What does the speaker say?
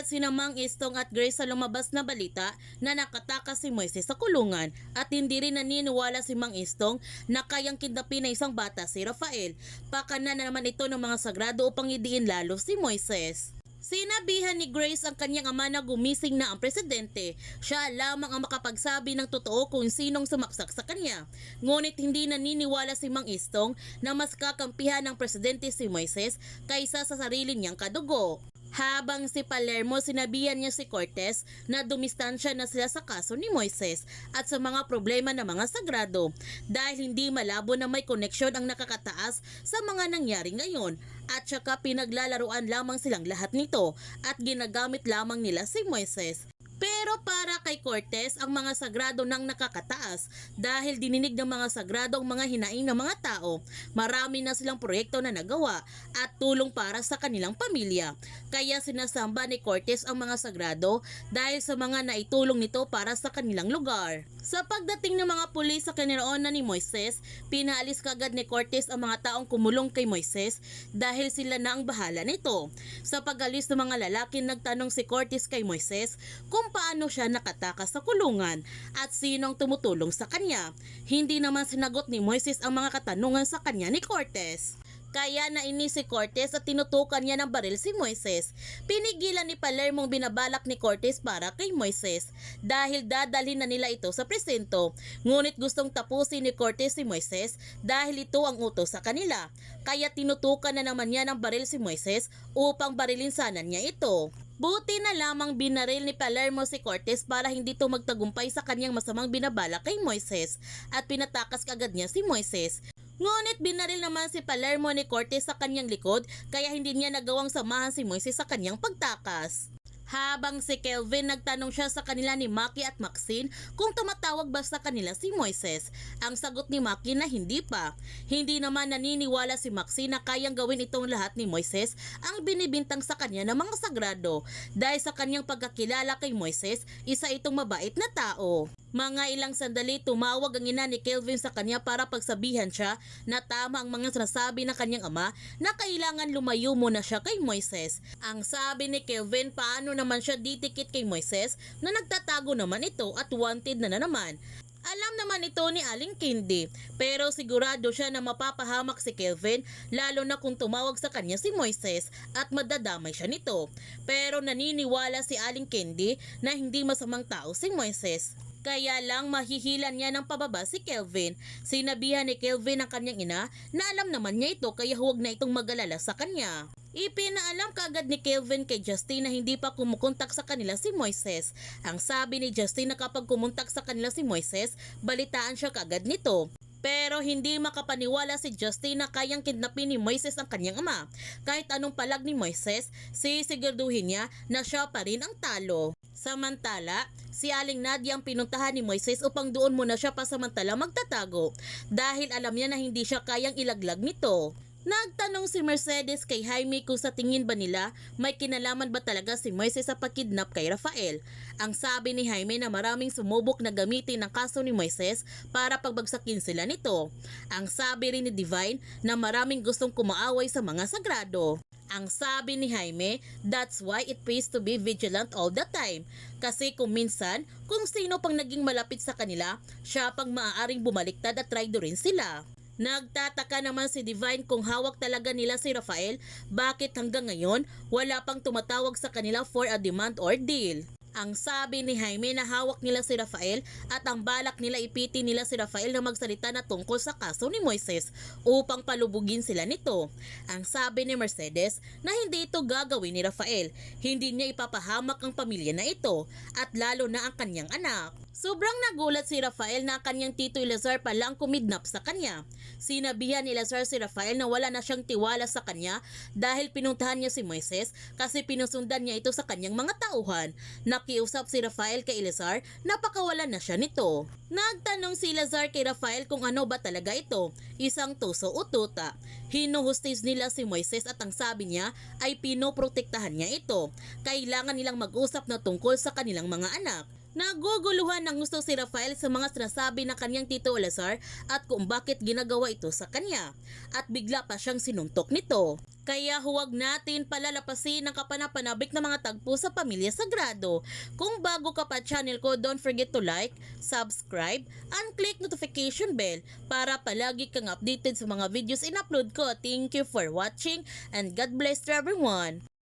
Nagalit si Mang Istong at Grace sa lumabas na balita na nakatakas si Moises sa kulungan at hindi rin naniniwala si Mang Istong na kayang kidnapin na isang bata si Rafael. Pakana na naman ito ng mga sagrado upang idiin lalo si Moises. Sinabihan ni Grace ang kanyang ama na gumising na ang presidente. Siya lamang ang makapagsabi ng totoo kung sinong sumaksak sa kanya. Ngunit hindi naniniwala si Mang Istong na mas kakampihan ng presidente si Moises kaysa sa sarili niyang kadugo. Habang si Palermo sinabihan niya si Cortez na dumistansya na sila sa kaso ni Moises at sa mga problema ng mga sagrado dahil hindi malabo na may koneksyon ang nakakataas sa mga nangyari ngayon at saka pinaglalaruan lamang silang lahat nito at ginagamit lamang nila si Moises. Pero para kay Cortez, ang mga sagrado nang nakakataas dahil dininig ng mga sagrado ang mga hinaing ng mga tao. Marami na silang proyekto na nagawa at tulong para sa kanilang pamilya. Kaya sinasamba ni Cortez ang mga sagrado dahil sa mga naitulong nito para sa kanilang lugar. Sa pagdating ng mga pulis sa kinaroonan ni Moises, pinaalis kagad ni Cortez ang mga taong kumulong kay Moises dahil sila na ang bahala nito. Sa pag-alis ng mga lalaki, nagtanong si Cortez kay Moises kung paano siya nakatakas sa kulungan at sinong tumutulong sa kanya. Hindi naman sinagot ni Moises ang mga katanungan sa kanya ni Cortez. Kaya nainis si Cortez at tinutukan niya ng baril si Moises. Pinigilan ni Palermo ang binabalak ni Cortez para kay Moises dahil dadalhin na nila ito sa presento. Ngunit gustong tapusin ni Cortez si Moises dahil ito ang utos sa kanila. Kaya tinutukan na naman niya ng baril si Moises upang barilin sana niya ito. Buti na lamang binaril ni Palermo si Cortez para hindi ito magtagumpay sa kanyang masamang binabala kay Moises at pinatakas kagad niya si Moises. Ngunit binaril naman si Palermo ni Cortez sa kanyang likod kaya hindi niya nagawang samahan si Moises sa kanyang pagtakas. Habang si Kelvin nagtanong siya sa kanila ni Maki at Maxine kung tumatawag ba sa kanila si Moises. Ang sagot ni Maki na hindi pa. Hindi naman naniniwala si Maxine na kayang gawin itong lahat ni Moises ang binibintang sa kanya ng mga sagrado. Dahil sa kanyang pagkakilala kay Moises, isa itong mabait na tao. Mga ilang sandali tumawag ang ina ni Kelvin sa kanya para pagsabihan siya na tama ang mga sinasabi ng kanyang ama na kailangan lumayo muna siya kay Moises. Ang sabi ni Kelvin paano naman siya ditikit kay Moises na nagtatago naman ito at wanted na na naman. Alam naman ito ni Aling Kindi, pero sigurado siya na mapapahamak si Kelvin lalo na kung tumawag sa kanya si Moises at madadamay siya nito. Pero naniniwala si Aling Kindi na hindi masamang tao si Moises. Kaya lang mahihilan niya ng pababa si Kelvin. Sinabihan ni Kelvin ang kanyang ina na alam naman niya ito kaya huwag na itong mag-alala sa kanya. Ipinaalam kagad ni Kelvin kay Justin na hindi pa kumukontak sa kanila si Moises. Ang sabi ni Justin na kapag kumontak sa kanila si Moises, balitaan siya kagad nito. Pero hindi makapaniwala si Justin na kayang kidnapin ni Moises ang kanyang ama. Kahit anong palag ni Moises, sisiguraduhin niya na siya pa rin ang talo. Samantala, si Aling Nadia ang pinuntahan ni Moises upang doon muna siya pasamantala magtatago dahil alam niya na hindi siya kayang ilaglag nito. Nagtanong si Mercedes kay Jaime kung sa tingin ba nila may kinalaman ba talaga si Moises sa pagkidnap kay Rafael. Ang sabi ni Jaime na maraming sumubok na gamitin ang kaso ni Moises para pagbagsakin sila nito. Ang sabi rin ni Divine na maraming gustong kumaaway sa mga sagrado. Ang sabi ni Jaime, that's why it pays to be vigilant all the time. Kasi kung minsan, kung sino pang naging malapit sa kanila, siya pang maaaring bumaliktad at traitor rin sila. Nagtataka naman si Divine kung hawak talaga nila si Rafael, bakit hanggang ngayon wala pang tumatawag sa kanila for a demand or deal. Ang sabi ni Jaime na hawak nila si Rafael at ang balak nila ipiti nila si Rafael na magsalita na tungkol sa kaso ni Moises upang palubugin sila nito. Ang sabi ni Mercedes na hindi ito gagawin ni Rafael, hindi niya ipapahamak ang pamilya na ito at lalo na ang kanyang anak. Sobrang nagulat si Rafael na ang kanyang tito Elazar pa lang kumidnap sa kanya. Sinabihan ni Elazar si Rafael na wala na siyang tiwala sa kanya dahil pinuntahan niya si Moises kasi pinusundan niya ito sa kanyang mga tauhan. Nakiusap si Rafael kay Elazar na pakawalan na siya nito. Nagtanong si Elazar kay Rafael kung ano ba talaga ito, isang tuso o tuta. Hinuhustis nila si Moises at ang sabi niya ay pinoprotektahan niya ito. Kailangan nilang mag-usap na tungkol sa kanilang mga anak. Naguguluhan ng gusto si Rafael sa mga sinasabi ng kanyang Tito Lazar at kung bakit ginagawa ito sa kanya. At bigla pa siyang sinuntok nito. Kaya huwag natin palalapasin ang kapanapanabik na mga tagpo sa Pamilya Sagrado. Kung bago ka pa channel ko, don't forget to like, subscribe, and click notification bell para palagi kang updated sa mga videos in-upload ko. Thank you for watching and God bless to everyone.